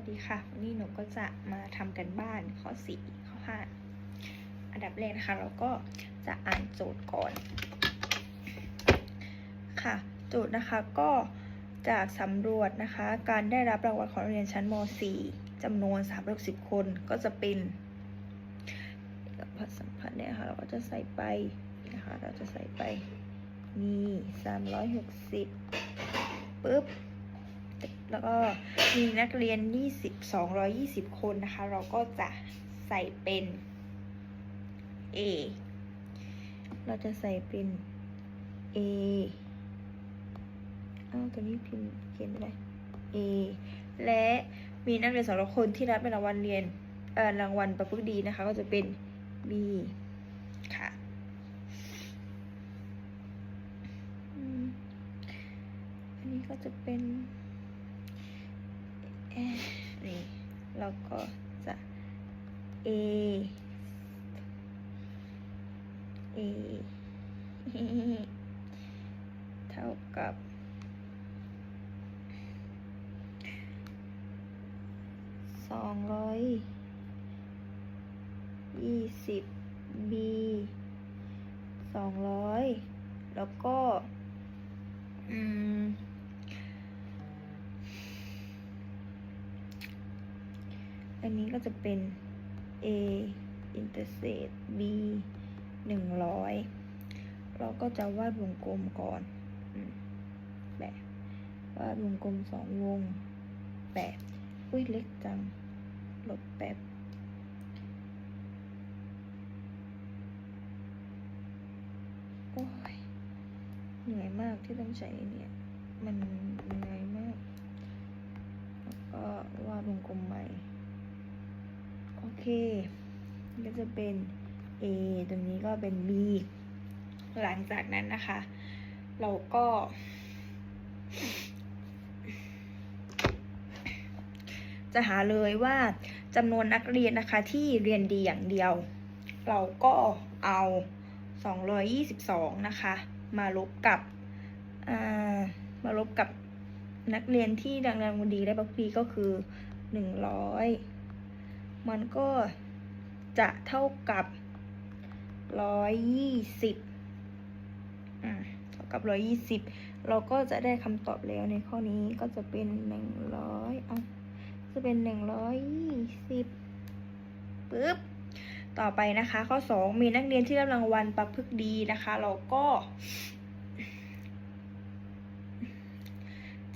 วัสดีค่ะ วันนี้หนูก็จะมาทำกันบ้านข้อ 4 ข้อ 5 อันดับแรกนะคะ เราก็จะอ่านโจทย์ก่อน ค่ะ โจทย์นะคะก็จากสำรวจนะคะ การได้รับรางวัลของเรียนชั้นม .4 จำนวน360 คนก็จะเป็นสัมผัสสัมผัสเนี่ยค่ะ เราก็จะใส่ไปนะคะ เราจะใส่ไปนี่360ปุ๊บ แล้วก็มีนักเรียน 20 220 คนนะคะ เราก็จะใส่เป็น A เราจะใส่เป็น A อ้าวตัวนี้พิมพ์เขียนไม่ได้ A และมีนักเรียนสองคนที่รับเป็นรางวัลเรียนเอ่อรางวัลประพฤติดีนะคะ ก็จะเป็น B ค่ะอันนี้ก็จะเป็น นี่เราก็จะ A A เท่ากับ สองร้อยยี่สิบ B สองร้อยแล้วก็ อืม อันนี้ก็จะเป็น A intercept B หนึ่งร้อยเราก็จะวาดวงกลมก่อนแบบวาดวงกลมสองวงแปดอุ้ยเล็กจังลบแปดโอ้ยเหนื่อยมากที่ต้องใช้เนี่ย มันเหนื่อยมาก แล้วก็วาดวงกลมใหม่ เคก็จะเป็น A ตรงนี้ก็เป็น B หลังจากนั้นนะคะ เราก็ จะหาเลยว่าจำนวนนักเรียนนะคะที่เรียนดีอย่างเดียว เราก็เอา 222 นะคะ มาลบกับามาลบกับนักเรียนที่ดังดังดีได้บักปีก็คือ 100 มันก็จะเท่ากับ120อ่าเท่ากับ120เราก็จะได้คำตอบแล้วในข้อนี้ก็จะเป็น100เอาจะเป็น120ปึ๊บต่อไปนะคะ ข้อ 2 มีนักเรียนที่รับรางวัลประพฤกษ์ดีนะคะ เราก็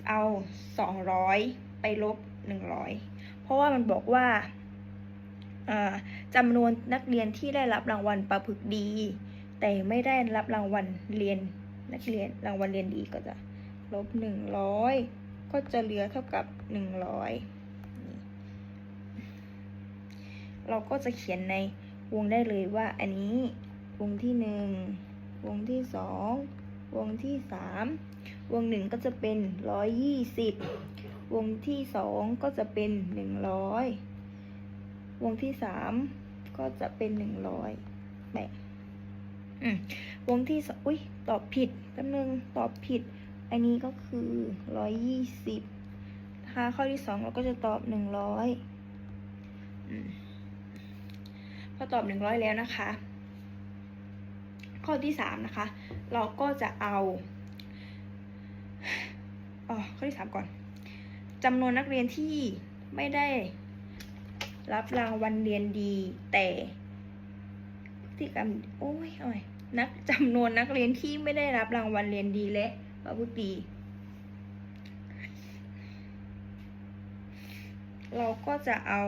เอา 200 ไปลบ 100 เพราะว่ามันบอกว่า จำนวนนักเรียนที่ได้รับรางวัลประพฤกษ์ดี แต่ไม่ได้รับรางวัลเรียนนักเรียนรางวัลเรียนดีก็จะลบ100ก็จะเหลือเท่ากับ100เราก็จะเขียนในวงได้เลยว่าอันนี้วงที่หนึ่งวงที่สองวงที่สามวงหนึ่งก็จะเป็นร้อยยี่สิบวงที่สองก็จะเป็นหนึ่งร้อย วงที่สามก็จะเป็นหนึ่งร้อยแบบอืมวงที่สองอุ้ยตอบผิดแป๊บนึงตอบผิด อันนี้ก็คือร้อยยี่สิบนะคะข้อที่สองเราก็จะตอบหนึ่งร้อยอืมพอตอบหนึ่งร้อยแล้วนะคะ ข้อที่สามนะคะ เราก็จะเอาอ๋อข้อที่สามก่อนจำนวนนักเรียนที่ไม่ได้ รับรางวัลเรียนดีแต่พฤติกรรมโอ้ยอาใหม่นักจำนวนนักเรียนที่ไม่ได้รับรางวัลเรียนดีและประพฤติดี เราก็จะเอา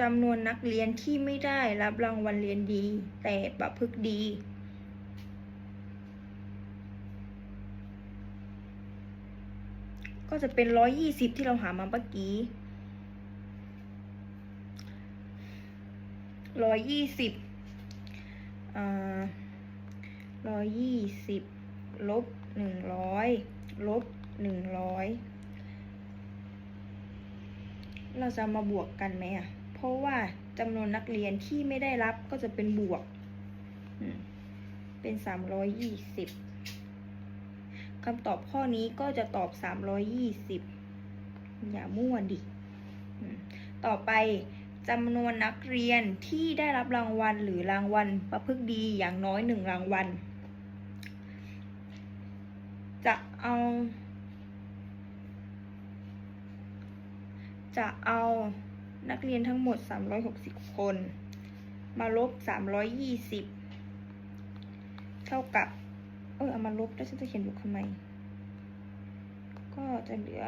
จำนวนนักเรียนที่ไม่ได้รับรางวัลเรียนดี แต่ประพฤติดี ก็จะเป็นร้อยยี่สิบที่เราหามาเมื่อกี้ร้อยยี่สิบร้อยยี่สิบลบหนึ่งร้อยลบหนึ่งร้อยเราจะมาบวกกันไหมอะ เพราะว่าจำนวนนักเรียนที่ไม่ได้รับก็จะเป็นบวก เป็นสามร้อยยี่สิบ คำตอบข้อนี้ก็จะตอบสามร้อย่ามั่วดิ ต่อไปจำนวนนักเรียนที่ได้รับรางวัลหรือรางวัลประพฤกษ์ดีอย่างน้อยหนึ่งรางวัล จะเอา จะเอานักเรียนทั้งหมด 360 คน มาลบ 320 เท่ากับ เออเอามาลบแล้วฉันจะเขียนบวกทำไม ก็จะเหลือ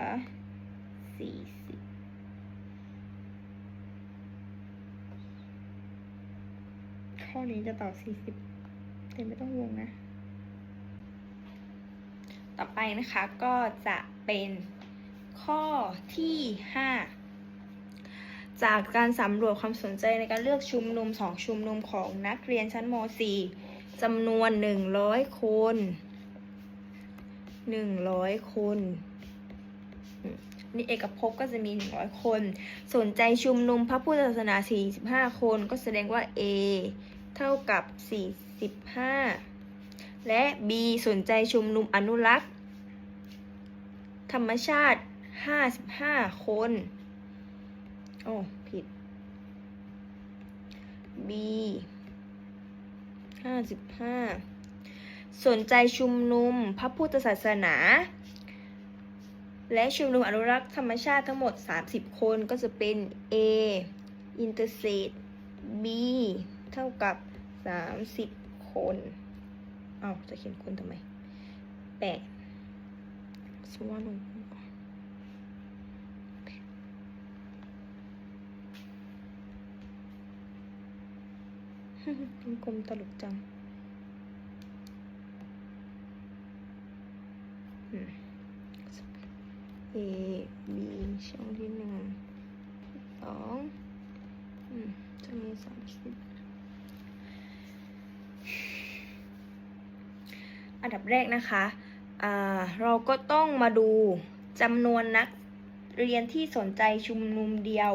40ข้อนี้จะตอบ40แต่ไม่ต้องวงนะ ต่อไปนะคะก็จะเป็นข้อที่5จากการสำรวจความสนใจในการเลือกชุมนุมสองชุมนุมของนักเรียนชั้นม .4 จำนวน100คน100คนอืมนี่เอกภพก็จะมี100คน สนใจชุมนุมพระพุทธศาสนา45คนก็แสดงว่า A เท่ากับ45และ B สนใจชุมนุมอนุรักษ์ ธรรมชาติ55คน โอ้ ผิด B 55สนใจชุมนุมพระพุทธศาสนา และชุมนุมอนุรักษ์ธรรมชาติทั้งหมด 30 คนก็จะเป็น A interstate B เท่ากับ 30 คนเอาวจะเขียนคนทำไมแปดสว่าลงก่ เป็นกลมตลกจังเอืม A B ช่องที่หนึ่งสองอืมจะมีสามสิบอันดับแรกนะคะอ่าเราก็ต้องมาดูจำนวนนักเรียนที่สนใจชุมนุมเดียว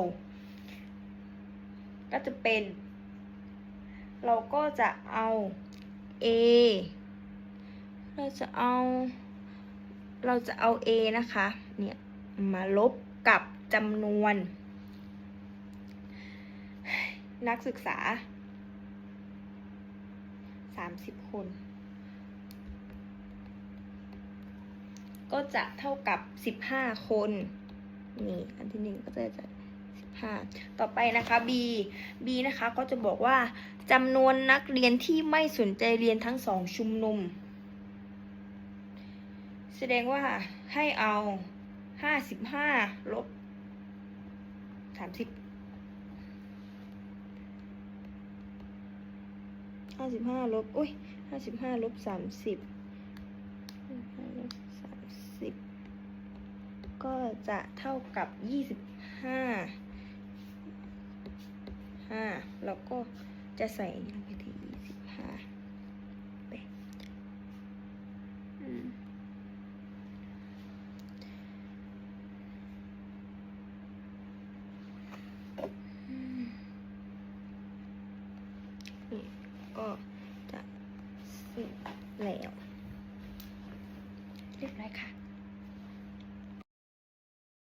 ก็จะเป็น เราก็จะเอา A เราจะเอา เราจะเอา A นะคะ เนี่ย มาลบกับจำนวน นักศึกษา 30 คน ก็จะเท่ากับ 15 คน นี่ อันที่หนึ่งก็จะ จะต่อไปนะคะ B B นะคะก็จะบอกว่าจำนวนนักเรียนที่ไม่สนใจเรียนทั้งสองชุมนุม แสดงว่าให้เอาห้าสิบห้าลบสามสิบห้าสิบห้าลบอุ้ยห้าสิบห้าลบสามสิบห้าลบสามสิบก็จะเท่ากับยี่สิบห้า 5แล้วก็จะใส่